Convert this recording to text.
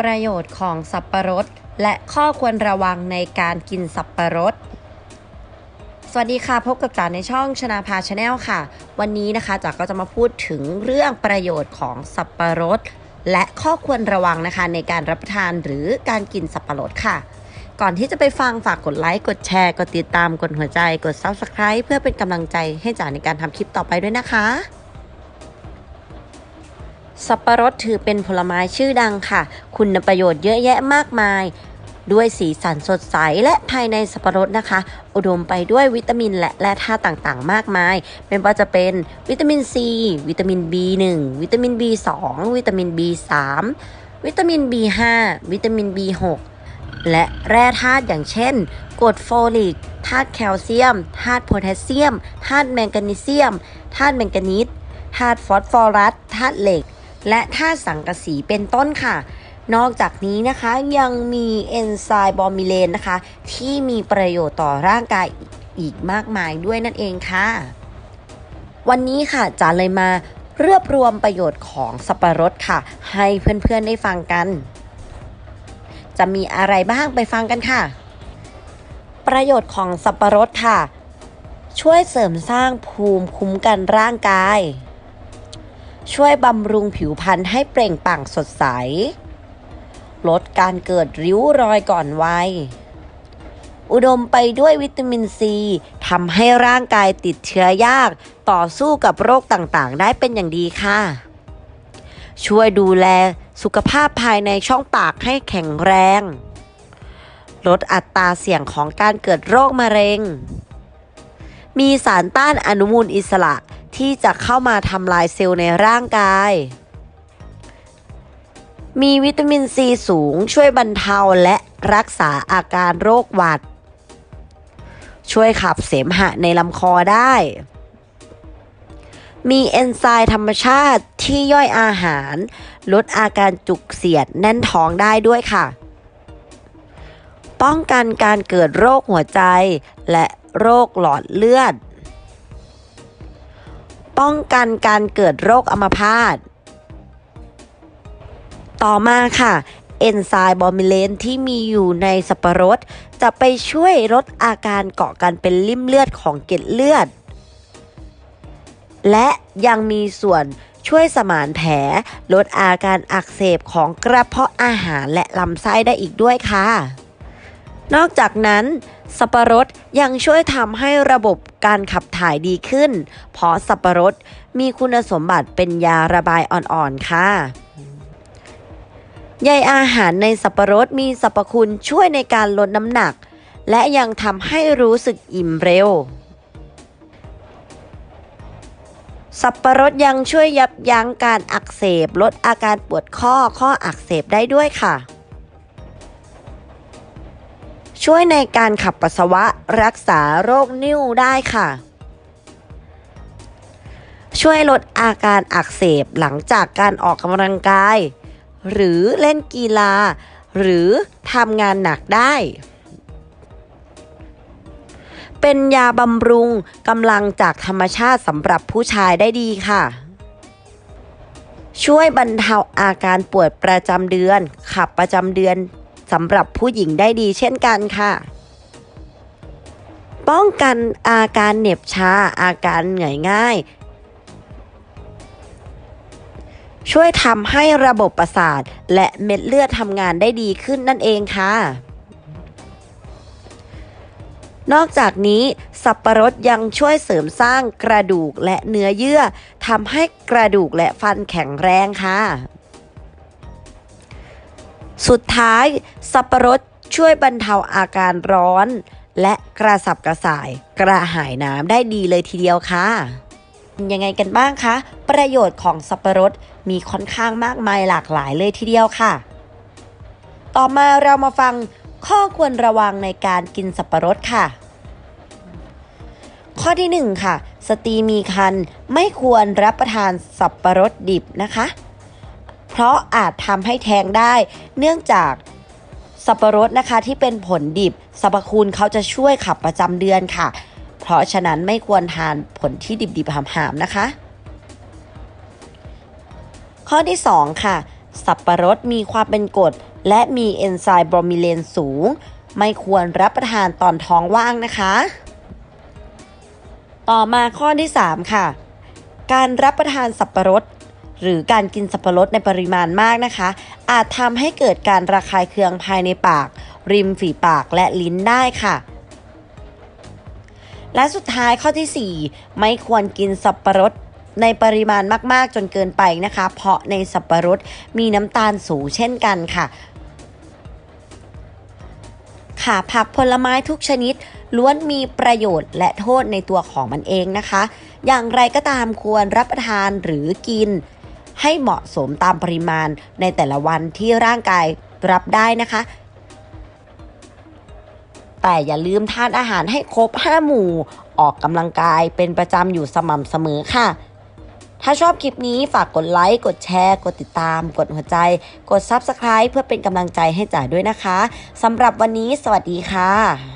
ประโยชน์ของสับปะรด และข้อควรระวังในการกินสับปะรด สวัสดีค่ะ พบกับจ๋าในช่องชนาภาชาแนลค่ะ วันนี้นะคะจ๋าก็จะมาพูดถึงเรื่องประโยชน์ของสับปะรด และข้อควรระวังนะคะในการรับประทานหรือการกินสับปะรดค่ะ ก่อนที่จะไปฟังฝากกดไลค์ กดแชร์ กดติดตาม กดหัวใจ กด Subscribe เพื่อเป็นกำลังใจให้จ๋าในการทำคลิปต่อไปด้วยนะคะ สับปะรดถือเป็นผลไม้ชื่อดังค่ะ คุณประโยชน์เยอะแยะมากมาย ด้วยสีสันสดใสและภายในสับปะรดนะคะ อุดมไปด้วยวิตามินและแร่ธาตุต่างๆ มากมาย ไม่ว่าจะเป็นวิตามิน C วิตามิน B1 วิตามิน B2 วิตามิน B3 วิตามิน B5 วิตามิน B6 และแร่ธาตุอย่างเช่นกรดโฟลิกธาตุแคลเซียมธาตุโพแทสเซียมธาตุแมงกานีเซียมธาตุแมงกานีสธาตุฟอสฟอรัสธาตุเหล็ก และธาตุสังกะสีเป็นต้นค่ะ นอกจากนี้นะคะยังมีเอนไซม์บอมิเลนนะคะ ที่มีประโยชน์ต่อร่างกายอีกมากมายด้วยนั่นเองค่ะ วันนี้ค่ะจ๋าเลยมารวบรวมประโยชน์ของสับปะรดค่ะ ให้เพื่อนๆได้ฟังกัน จะมีอะไรบ้างไปฟังกันค่ะ ประโยชน์ของสับปะรดค่ะ ช่วยเสริมสร้างภูมิคุ้มกันร่างกาย ช่วยบำรุงผิวพรรณให้เปล่งปลั่งสดใส ลดการเกิดริ้วรอยก่อนวัย อุดมไปด้วยวิตามินซีทำให้ร่างกายติดเชื้อยาก ต่อสู้กับโรคต่างๆ ได้เป็นอย่างดีค่ะ ช่วยดูแลสุขภาพภายในช่องปากให้แข็งแรง ลดอัตราเสี่ยงของการเกิดโรคมะเร็ง มีสารต้านอนุมูลอิสระ ที่จะเข้ามาทำลายเซลล์ในร่างกาย มีวิตามินซีสูงช่วยบรรเทาและรักษาอาการโรคหวัด ช่วยขับเสมหะในลำคอได้ มีเอนไซม์ธรรมชาติที่ย่อยอาหาร ลดอาการจุกเสียดแน่นท้องได้ด้วยค่ะ ป้องกันการเกิดโรคหัวใจและโรคหลอดเลือด ป้องกันการเกิดโรคอัมพาต ต่อมาค่ะ เอนไซม์บอมิเลนที่มีอยู่ในสับปะรด จะไปช่วยลดอาการเกาะกันเป็นลิ่มเลือดของเกล็ดเลือด และยังมีส่วนช่วยสมานแผล ลดอาการอักเสบของกระเพาะอาหารและลำไส้ได้อีกด้วยค่ะ นอกจากนั้น สับปะรดยังช่วยทำให้ระบบการขับถ่ายดีขึ้น เพราะสับปะรดมีคุณสมบัติเป็นยาระบายอ่อนๆค่ะใยอาหารในสับปะรดมีสรรพคุณช่วยในการลดน้ำหนัก และยังทำให้รู้สึกอิ่มเร็ว สับปะรดยังช่วยยับยั้งการอักเสบ ลดอาการปวดข้อข้ออักเสบได้ด้วยค่ะ ช่วยในการขับปัสสาวะรักษาโรคนิ่วได้ค่ะ ช่วยลดอาการอักเสบหลังจากการออกกำลังกาย หรือเล่นกีฬา หรือทำงานหนักได้ เป็นยาบำรุงกำลังจากธรรมชาติสำหรับผู้ชายได้ดีค่ะช่วยบรรเทาอาการปวดประจำเดือน ขับประจำเดือน สำหรับผู้หญิงได้ดีเช่นกันค่ะ ป้องกันอาการเหน็บชา อาการเหนื่อยง่าย ช่วยทำให้ระบบประสาท และเม็ดเลือดทำงานได้ดีขึ้นนั่นเองค่ะนอกจากนี้สับปะรดยังช่วยเสริมสร้างกระดูกและเนื้อเยื่อทำให้กระดูกและฟันแข็งแรงค่ะ สุดท้ายสับปะรดช่วยบรรเทาอาการร้อน และกระสับกระส่าย กระหายน้ำได้ดีเลยทีเดียวค่ะยังไงกันบ้างคะ ประโยชน์ของสับปะรดมีค่อนข้างมากมายหลากหลายเลยทีเดียวค่ะ ต่อมาเรามาฟังข้อควรระวังในการกินสับปะรดค่ะ ข้อที่ 1 ค่ะ สตรีมีครรภ์ไม่ควรรับประทานสับปะรดดิบนะคะ เพราะอาจทำให้แท้งได้ เนื่องจากสับปะรดนะคะที่เป็นผลดิบสรรพคุณเขาจะช่วยขับประจำเดือนค่ะ เพราะฉะนั้นไม่ควรทานผลที่ดิบๆหามๆนะคะ ข้อที่ 2 ค่ะ สับปะรดมีความเป็นกรดและมีเอนไซม์บรอมิเลนสูง ไม่ควรรับประทานตอนท้องว่างนะคะ ต่อมาข้อที่ 3 ค่ะ การรับประทานสับปะรด หรือการกินสับปะรดในปริมาณมากนะคะ อาจทำให้เกิดการระคายเคืองภายในปาก ริมฝีปากและลิ้นได้ค่ะ และสุดท้ายข้อที่ 4 ไม่ควรกินสับปะรดในปริมาณมาก ๆ จนเกินไปนะคะ เพราะในสับปะรดมีน้ำตาลสูงเช่นกันค่ะ ค่ะผักผลไม้ทุกชนิดล้วนมีประโยชน์และโทษในตัวของมันเองนะคะ อย่างไรก็ตามควรรับประทานหรือกิน ให้เหมาะสมตามปริมาณในแต่ละวันที่ร่างกายรับได้นะคะ แต่อย่าลืมทานอาหารให้ครบ 5 หมู่ ออกกำลังกายเป็นประจำอยู่สม่ำเสมอค่ะถ้าชอบคลิปนี้ฝากกดไลค์ กดแชร์ กดติดตาม กดหัวใจ กด Subscribe เพื่อเป็นกำลังใจให้จ๋าด้วยนะคะ สำหรับวันนี้สวัสดีค่ะ